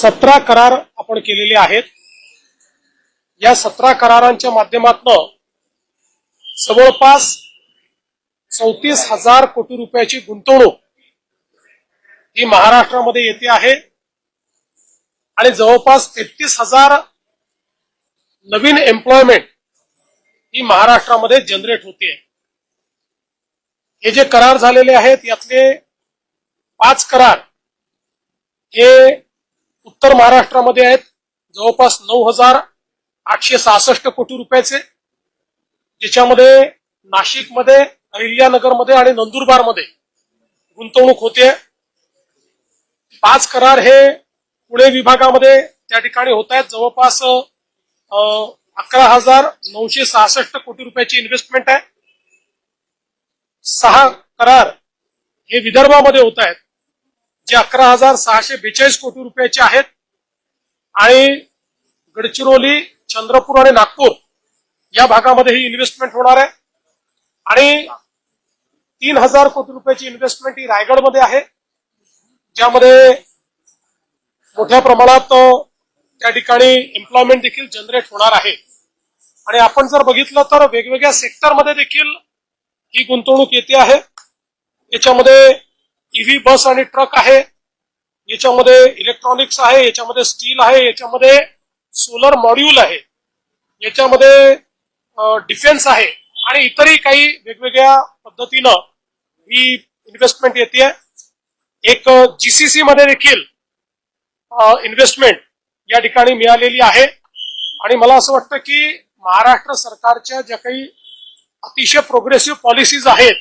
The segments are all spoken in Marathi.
सतरा करार आपण केलेले आहेत. या सतरा करारांच्या माध्यमातून जवळपास चौतीस हजार कोटी रुपयाची गुंतवणूक ही महाराष्ट्रामध्ये येते आहे. आणि जवळपास तेहतीस हजार नवीन एम्प्लॉयमेंट ही महाराष्ट्रामध्ये जनरेट होते. हे जे करार झालेले आहेत यातले पाच करार हे उत्तर महाराष्ट्रामध्ये आहेत. जवळपास नऊ हजार आठशे सहासष्ट कोटी रुपयाचे. ज्याच्यामध्ये नाशिकमध्ये अहिल्यानगरमध्ये आणि नंदुरबारमध्ये गुंतवणूक होते. पाच करार हे पुणे विभागामध्ये त्या ठिकाणी होत आहेत. जवळपास अकरा हजार नऊशे सहासष्ट कोटी रुपयाची इन्व्हेस्टमेंट आहे. सहा करार हे विदर्भामध्ये होत आहेत. जे अकरा हजार सहाशे बेचाळीस कोटी रुपयाचे आहेत. आणि गडचिरोली चंद्रपूर आणि नागपूर या भागामध्ये ही इन्व्हेस्टमेंट होणार आहे. आणि तीन हजार कोटी रुपयाची इन्व्हेस्टमेंट ही रायगडमध्ये आहे. ज्यामध्ये मोठ्या प्रमाणात त्या ठिकाणी एम्प्लॉयमेंट देखील जनरेट होणार आहे. आणि आपण जर बघितलं तर वेगवेगळ्या सेक्टरमध्ये देखील ही गुंतवणूक येते आहे. याच्यामध्ये ईव्ही बस आणि ट्रक आहे. याच्यामध्ये इलेक्ट्रॉनिक्स आहे याच्यामध्ये स्टील आहे याच्यामध्ये सोलर मॉड्यूल आहे. याच्यामध्ये डिफेन्स आहे आणि इतरही काही वेगवेगळ्या पद्धतीनं ही इन्व्हेस्टमेंट येते एक जीसीसी मध्ये देखील इन्व्हेस्टमेंट या ठिकाणी मिळालेली आहे. आणि मला असं वाटतं की महाराष्ट्र सरकारच्या ज्या काही अतिशय प्रोग्रेसिव्ह पॉलिसीज आहेत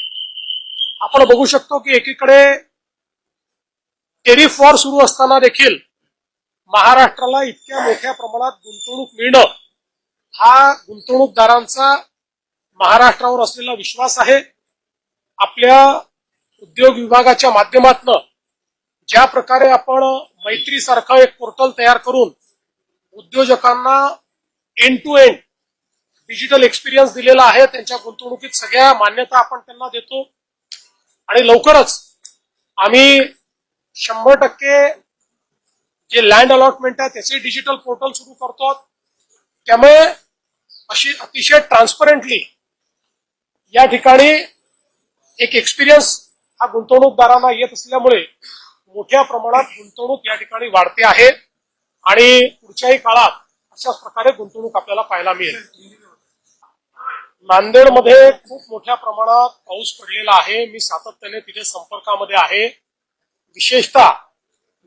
आपण बघू शकतो की एकीकडे टेरिफ वॉर सुरू असताना देखील महाराष्ट्राला इतक्या मोठ्या प्रमाणात गुंतवणूक मिळणं हा गुंतवणूकदारांचा महाराष्ट्रावर असलेला विश्वास आहे. आपल्या उद्योग विभागाच्या माध्यमातून ज्या प्रकारे आपण मैत्रीसारखं एक पोर्टल तयार करून उद्योजकांना end to end digital experience दिलेला आहे त्यांच्या गुंतवणुकीत सगळ्या मान्यता आपण त्यांना देतो. आणि लवकरच आम्ही शंभर टक्के जे लँड अलॉटमेंट आहे त्याचे डिजिटल पोर्टल सुरू करतो त्यामुळे अशी अतिशय ट्रान्सपरंटली या ठिकाणी एक एक्सपिरियन्स हा गुंतवणूकदारांना येत असल्यामुळे मोठ्या प्रमाणात गुंतवणूक या ठिकाणी वाढते आहे. आणि पुढच्याही काळात अशाच प्रकारे गुंतवणूक आपल्याला पाहायला मिळेल. नांदेडमध्ये खूप मोठ्या प्रमाणात पाऊस पडलेला आहे. मी सातत्याने तिथे संपर्कामध्ये आहे. विशेषतः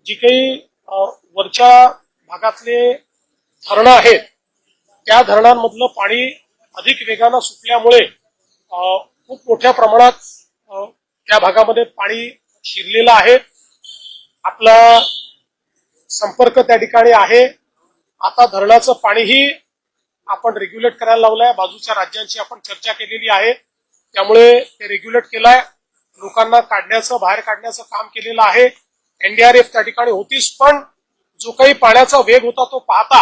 जी काही वरच्या भागातले धरणं आहेत त्या धरणांमधलं पाणी अधिक वेगानं सुटल्यामुळे खूप मोठ्या प्रमाणात त्या भागामध्ये पाणी शिरलेलं आहे. आपला संपर्क त्या ठिकाणी आहे. आता धरणाचं पाणीही आपण रेग्युलेट करायला लावलंय. बाजूच्या राज्यांची आपण चर्चा केलेली आहे. त्यामुळे ते रेग्युलेट केलंय. लोकांना काढण्याचं बाहेर काढण्याचं काम केलेलं आहे. एनडीआरएफ त्या ठिकाणी होतीच पण जो काही पाण्याचा वेग होता तो पाहता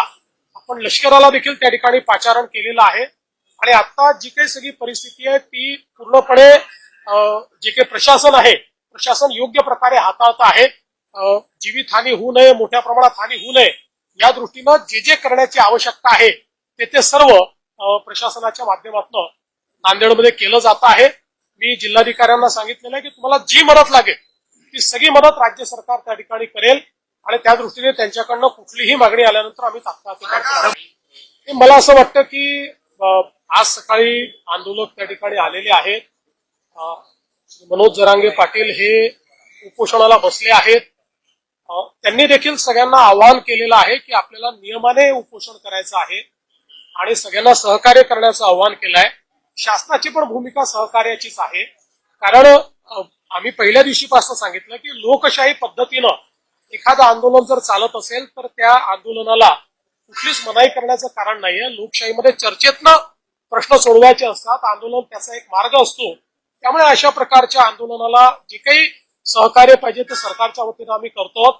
आपण लष्कराला देखील त्या ठिकाणी पाचारण केलेलं आहे. आणि आता जी काही सगळी परिस्थिती आहे ती पूर्णपणे जे काही प्रशासन आहे प्रशासन योग्य प्रकारे हाताळत आहे. जीवित जीवितहानी होऊ नये मोठ्या प्रमाणात हानी होऊ नये या दृष्टीनं जे जे करण्याची आवश्यकता आहे ते ते सर्व प्रशासनाच्या माध्यमातून नांदेडमध्ये केलं जात आहे. मी जिल्हाधिकाऱ्यांना सांगितलेलं आहे की तुम्हाला जी मदत लागेल ती सगळी मदत राज्य सरकार त्या ठिकाणी करेल आणि त्या दृष्टीने त्यांच्याकडनं कुठलीही मागणी आल्यानंतर आम्ही तात्काळ मला असं वाटतं की आज सकाळी आंदोलक त्या ठिकाणी आलेले आहेत. मनोज जरांगे पाटील हे उपोषणाला बसले आहेत. त्यांनी देखील सगळ्यांना आवाहन केलेलं आहे की आपल्याला नियमाने उपोषण करायचं आहे आणि सगळ्यांना सहकार्य करण्याचं आवाहन केलं आहे शासनाची पण भूमिका सहकार्याचीच आहे. कारण आम्ही पहिल्या दिवशीपासून सांगितलं की लोकशाही पद्धतीनं एखादं आंदोलन जर चालत असेल तर त्या आंदोलनाला कुठलीच मनाई करण्याचं कारण नाहीये. लोकशाहीमध्ये चर्चेतनं प्रश्न सोडवायचे असतात. आंदोलन त्याचा एक मार्ग असतो. त्यामुळे अशा प्रकारच्या आंदोलनाला जे काही सहकार्य पाहिजे ते सरकारच्या वतीनं आम्ही करतो.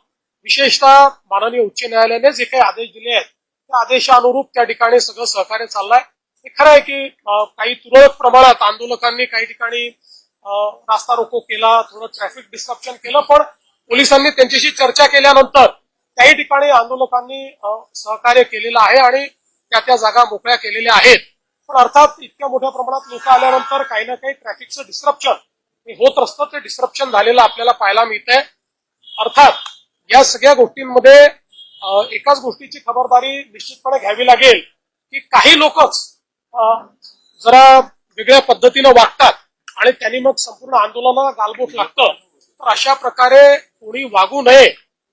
विशेषतः माननीय उच्च न्यायालयाने जे काही आदेश दिले आहेत त्या आदेशानुरूप त्या ठिकाणी सगळं सहकार्य चाललंय. हे खरं आहे की काही तुरळक प्रमाणात आंदोलकांनी काही ठिकाणी रास्ता रोको केला थोडं ट्रॅफिक डिस्ट्रप्शन केलं पण पोलिसांनी त्यांच्याशी चर्चा केल्यानंतर काही ठिकाणी आंदोलकांनी सहकार्य केलेलं आहे आणि त्या त्या जागा मोकळ्या केलेल्या आहेत. पण अर्थात इतक्या मोठ्या प्रमाणात लोक आल्यानंतर काही ना काही ट्रॅफिकचं डिस्ट्रप्शन हे होत असतं. ते डिस्ट्रप्शन झालेलं आपल्याला पाहायला मिळतंय. अर्थात या सगळ्या गोष्टींमध्ये एकाच गोष्टीची खबरदारी निश्चितपणे घ्यावी लागेल की काही लोकच जरा वेगळ्या पद्धतीनं वागतात आणि त्यांनी मग संपूर्ण आंदोलनाला गालबोट लागतं. तर अशा प्रकारे कोणी वागू नये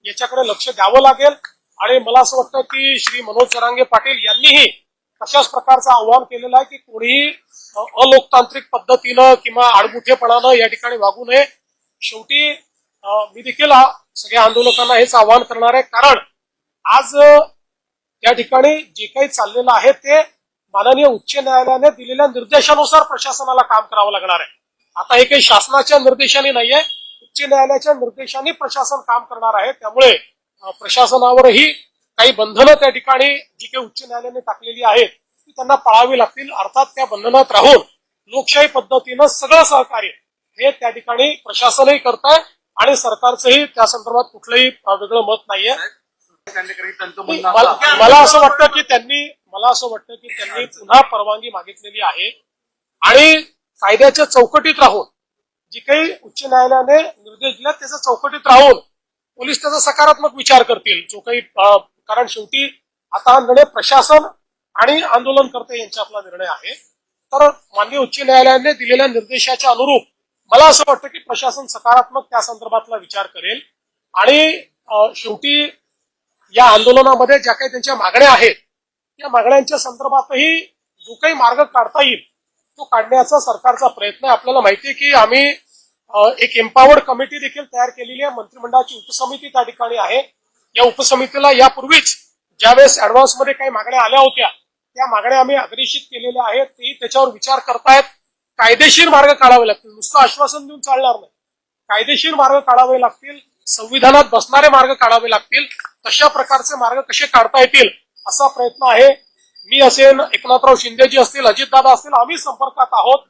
याच्याकडे लक्ष द्यावं लागेल. आणि मला असं वाटतं की श्री मनोज जरांगे पाटील यांनीही तशाच प्रकारचं आव्हान केलेलं आहे की कोणीही अलोकतांत्रिक पद्धतीनं किंवा आडमुठेपणानं या ठिकाणी वागू नये. शेवटी मी देखील सगळ्या आंदोलकांना हेच आवाहन करणार आहे. कारण आज त्या ठिकाणी जे काही चाललेलं आहे ते माननीय उच्च न्यायालयाने दिलेल्या निर्देशानुसार प्रशासनाला काम करावं लागणार आहे. आता हे काही शासनाच्या निर्देशाने नाहीये. उच्च न्यायालयाच्या निर्देशाने प्रशासन काम करणार आहे. त्यामुळे प्रशासनावरही काही बंधनं त्या ठिकाणी जी काही उच्च न्यायालयाने टाकलेली आहेत ती त्यांना पाळावी लागतील. अर्थात त्या बंधनात राहून लोकशाही पद्धतीनं सगळं सहकार्य हे त्या ठिकाणी प्रशासनही करत आहे आणि सरकारचंही त्या संदर्भात कुठलंही वेगळं मत नाहीये. मला असं वाटतं की त्यांनी मला असं वाटतं की त्यांनी पुन्हा परवानगी मागितलेली आहे. आणि कायद्याच्या चौकटीत राहून जी काही उच्च न्यायालयाने निर्देश दिले त्याच्या चौकटीत राहून पोलीस त्याचा सकारात्मक विचार करतील. जो काही कारण शेवटी आता हा निर्णय प्रशासन आणि आंदोलनकर्ते यांच्यातला निर्णय आहे. तर माननीय उच्च न्यायालयाने दिलेल्या निर्देशाच्या अनुरूप मला असं वाटतं की प्रशासन सकारात्मक त्या संदर्भातला विचार करेल. आणि शेवटी या आंदोलनामध्ये ज्या काही त्यांच्या मागण्या आहेत या मागण्यांच्या संदर्भातही जो काही मार्ग काढता येईल तो काढण्याचा सरकारचा प्रयत्न आहे. आपल्याला माहिती आहे की आम्ही एक एम्पावर्ड कमिटी देखील तयार केलेली आहे. मंत्रिमंडळाची उपसमिती त्या ठिकाणी आहे. या उपसमितीला यापूर्वीच ज्यावेळेस ऍडव्हान्समध्ये काही मागण्या आल्या होत्या त्या मागण्या आम्ही अग्रेषित केलेल्या आहेत. तेही त्याच्यावर विचार करतायत. कायदेशीर मार्ग काढावे लागतील. नुसतं आश्वासन देऊन चालणार नाही. कायदेशीर मार्ग काढावे लागतील. संविधानात बसणारे मार्ग काढावे लागतील. तशा प्रकारचे मार्ग कसे काढता येतील असा प्रयत्न आहे. मी असेल एकनाथराव शिंदेजी असतील अजितदादा असतील आम्ही संपर्कात आहोत.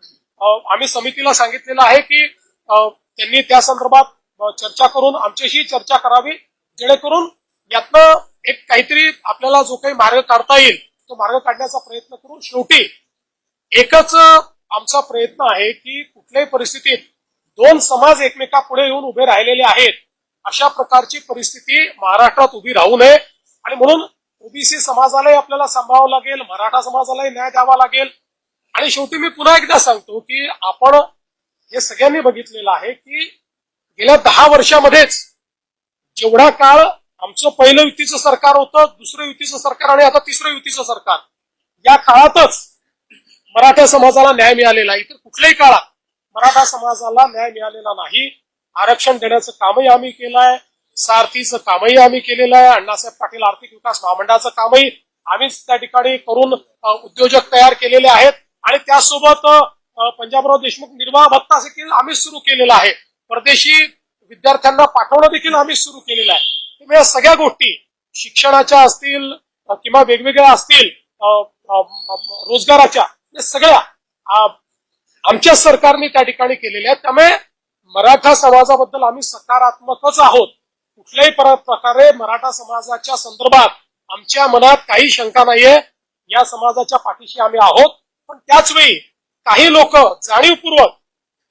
आम्ही समितीला सांगितलेलं आहे की त्यांनी त्या संदर्भात चर्चा करून आमच्याशी चर्चा करावी जेणेकरून यातनं एक काहीतरी आपल्याला जो काही मार्ग काढता येईल तो मार्ग काढण्याचा प्रयत्न करू शेवटी एकच आमचा प्रयत्न आहे की कुठल्याही परिस्थितीत दोन समाज एकमेकापुढे येऊन उभे राहिलेले आहेत. अशा प्रकारची परिस्थिती महाराष्ट्रात उभी राहू नये. आणि म्हणून ओबीसी समाजालाही आपल्याला सांभाळावं लागेल मराठा समाजालाही न्याय द्यावा लागेल. आणि शेवटी मी पुन्हा एकदा सांगतो की आपण हे सगळ्यांनी बघितलेलं आहे की गेल्या दहा वर्षामध्येच जेवढा काळ आमचं पहिलं युतीचं सरकार होतं दुसरं युतीचं सरकार आणि आता तिसरं युतीचं सरकार या काळातच मराठा समाजाला न्याय मिळालेला आहे. इतर कुठल्याही काळात मराठा समाजाला न्याय मिळालेला नाही. आरक्षण देण्याचं कामही आम्ही केलं आहे सारथीचं कामही आम्ही केलेलं आहे अण्णासाहेब पाटील आर्थिक विकास महामंडळाचं कामही आम्हीच त्या ठिकाणी करून उद्योजक तयार केलेले आहेत. आणि त्यासोबत पंजाबराव देशमुख निर्वाह भत्ता देखील आम्हीच सुरू केलेला आहे. परदेशी विद्यार्थ्यांना पाठवणं देखील आम्हीच सुरू केलेलं आहे. त्यामुळे या सगळ्या गोष्टी शिक्षणाच्या असतील किंवा वेगवेगळ्या असतील रोजगाराच्या या सगळ्या आमच्या सरकारने त्या ठिकाणी केलेल्या आहेत. त्यामुळे मराठा समाजाबद्दल आम्ही सकारात्मकच आहोत. कुठल्याही प्रकारे मराठा समाजाच्या संदर्भात आमच्या मनात काही शंका नाहीये. या समाजाच्या पाठीशी आम्ही आहोत. पण त्याच वेळी काही लोक जाणीवपूर्वक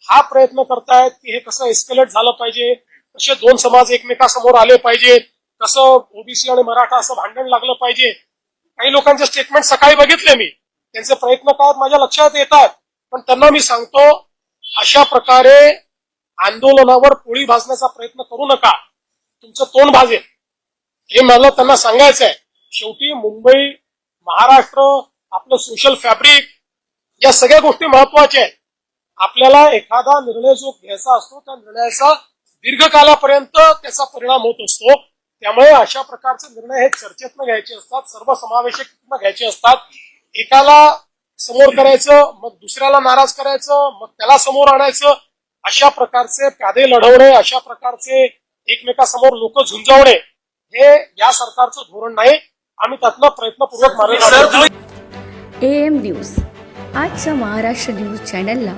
हा प्रयत्न करतायत की हे कसं एस्केलेट झालं पाहिजे कसे दोन समाज एकमेकासमोर आले पाहिजे कसं ओबीसी आणि मराठा असं भांडण लागलं पाहिजे. काही लोकांचे स्टेटमेंट सकाळी बघितले मी. त्यांचे प्रयत्न काय माझ्या लक्षात येतात. पण त्यांना मी सांगतो अशा प्रकारे आंदोलनावर पोळी भाजण्याचा प्रयत्न करू नका. तुमचं तोंड भाजेल. हे मला त्यांना सांगायचं आहे शेवटी मुंबई महाराष्ट्र आपलं सोशल फॅब्रिक या सगळ्या गोष्टी महत्त्वाच्या आहेत. आपल्याला एखादा निर्णय जो घ्यायचा असतो त्या निर्णयाचा दीर्घकालापर्यंत त्याचा परिणाम होत असतो. त्यामुळे अशा प्रकारचे निर्णय हे चर्चेतनं घ्यायचे असतात सर्व समावेशक घ्यायचे असतात. एकाला समोर करायचं मग दुसऱ्याला नाराज करायचं मग त्याला समोर आणायचं अशा प्रकारचे प्यादे लढवणे अशा प्रकारचे एकमेकासमोर लोक झुंजवणे हे या सरकारचं धोरण नाही. आम्ही त्यातनं प्रयत्नपूर्वक मार्ग एम न्यूज. आजच्या महाराष्ट्र न्यूज चॅनलला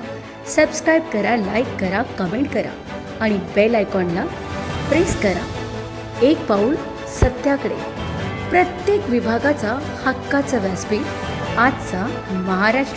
सबस्क्राईब करा लाईक करा कमेंट करा आणि बेल आयकॉनला प्रेस करा. एक पाऊल सत्याकडे. प्रत्येक विभागाचा हक्काचं व्यासपीठ आजचा महाराष्ट्र